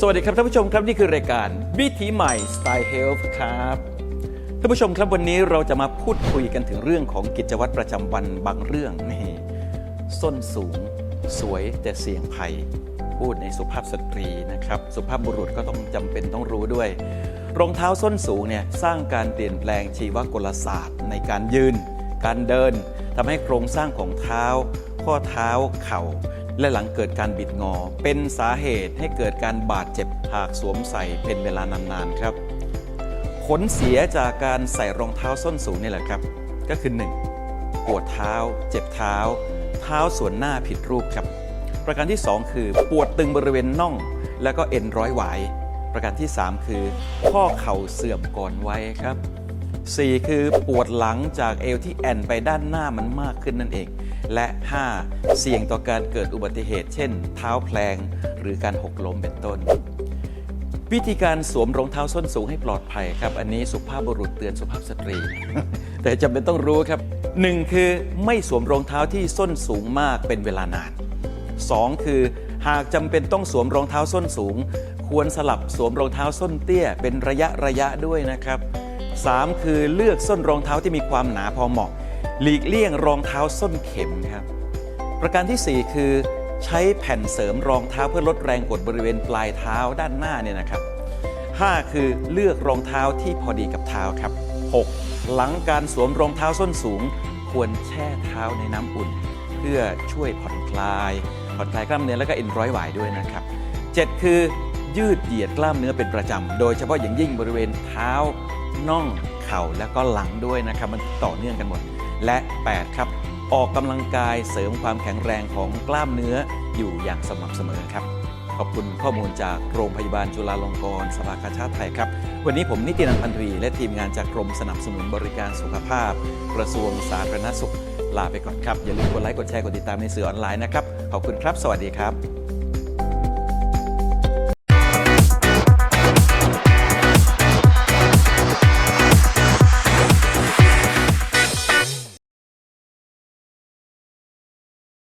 สวัสดีครับท่านผู้ชมครับนี่คือรายการวิถีใหม่สไตล์เฮลท์ครับท่านผู้ชมครับวันนี้เราจะมาพูดคุยกันถึงเรื่องของกิจวัตรประจำวันบางเรื่องนี่ส้นสูง สวยแต่เสี่ยงภัย พูดในสุภาพสตรีนะครับ สุภาพบุรุษก็ต้องจำเป็นต้องรู้ด้วย รองเท้าส้นสูงเนี่ยสร้างการเปลี่ยนแปลงชีวกลศาสตร์ ในการยืน การเดินทำให้โครงสร้างของเท้า ข้อเท้าเข่า และหลังเกิดการบิดงอ เป็นสาเหตุให้เกิดการบาดเจ็บหากสวมใส่เป็นเวลานานๆครับ ผลเสียจากการใส่รองเท้าส้นสูงนี่แหละครับ ก็คือ 1. ปวดเท้า เจ็บเท้า เท้าส่วนหน้าผิดรูปครับ ประการที่ 2 คือปวดตึงบริเวณน่อง แล้วก็เอ็นร้อยหวาย ประการที่ 3 คือ ข้อเข่าเสื่อมก่อนวัยครับ 4 คือปวดหลังจากเอวที่แอนไปด้านหน้ามันมากขึ้นนั่นเอง และ 5. เสี่ยงต่อการเกิดอุบัติเหตุ เช่น เท้าแพลง หรือการหกล้มเป็นต้น วิธีการสวมรองเท้าส้นสูงให้ปลอดภัยครับ อันนี้สุภาพบุรุษเตือนสุภาพสตรี แต่จำเป็นต้องรู้ครับหนึ่งคือไม่สวมรองเท้าที่ส้นสูงมากเป็นเวลานาน 2 คือหากจำเป็นต้องสวมรองเท้าส้นสูง ควรสลับสวมรองเท้าส้นเตี้ยเป็นระยะระยะด้วยนะครับ 3 คือเลือกส้นรองเท้าที่มีความหนาพอเหมาะ หลีกเลี่ยงรองเท้าส้นเข็มครับประการทีสี่ 4 คือใช้แผ่นเสริมรองเท้าเพื่อลดแรงกดบริเวณปลายเท้าด้านหน้าเนี่ยนะครับ 5 คือเลือกรองเท้าที่พอดีกับเท้าครับ 6. หลังการสวมรองเท้าส้นสูง ควรแช่เท้าในน้ำอุ่น เพื่อช่วยผ่อนคลายผ่อนคลายกล้ามเนื้อและก็เอ็นร้อยหวายด้วยนะครับ 7 คือยืดเหยียดกล้ามเนื้อเป็นประจำ โดยเฉพาะอย่างยิ่งบริเวณเท้า น่องเข่าและก็หลังด้วยนะครับมันต่อเนื่องกันหมด และ 8 ครับ ออกกำลังกายเสริมความแข็งแรงของกล้ามเนื้ออยู่อย่างสม่ำเสมอครับ ขอบคุณข้อมูลจากโรงพยาบาลจุฬาลงกรณ์สภากาชาติไทยครับ วันนี้ผมนิตินันพันธวีและทีมงานจากกรมสนับสนุนบริการสุขภาพ กระทรวงสาธารณสุขลาไปก่อนครับอย่าลืมกดไลค์กดแชร์กดติดตามในสื่อออนไลน์นะครับขอบคุณครับ สวัสดีครับ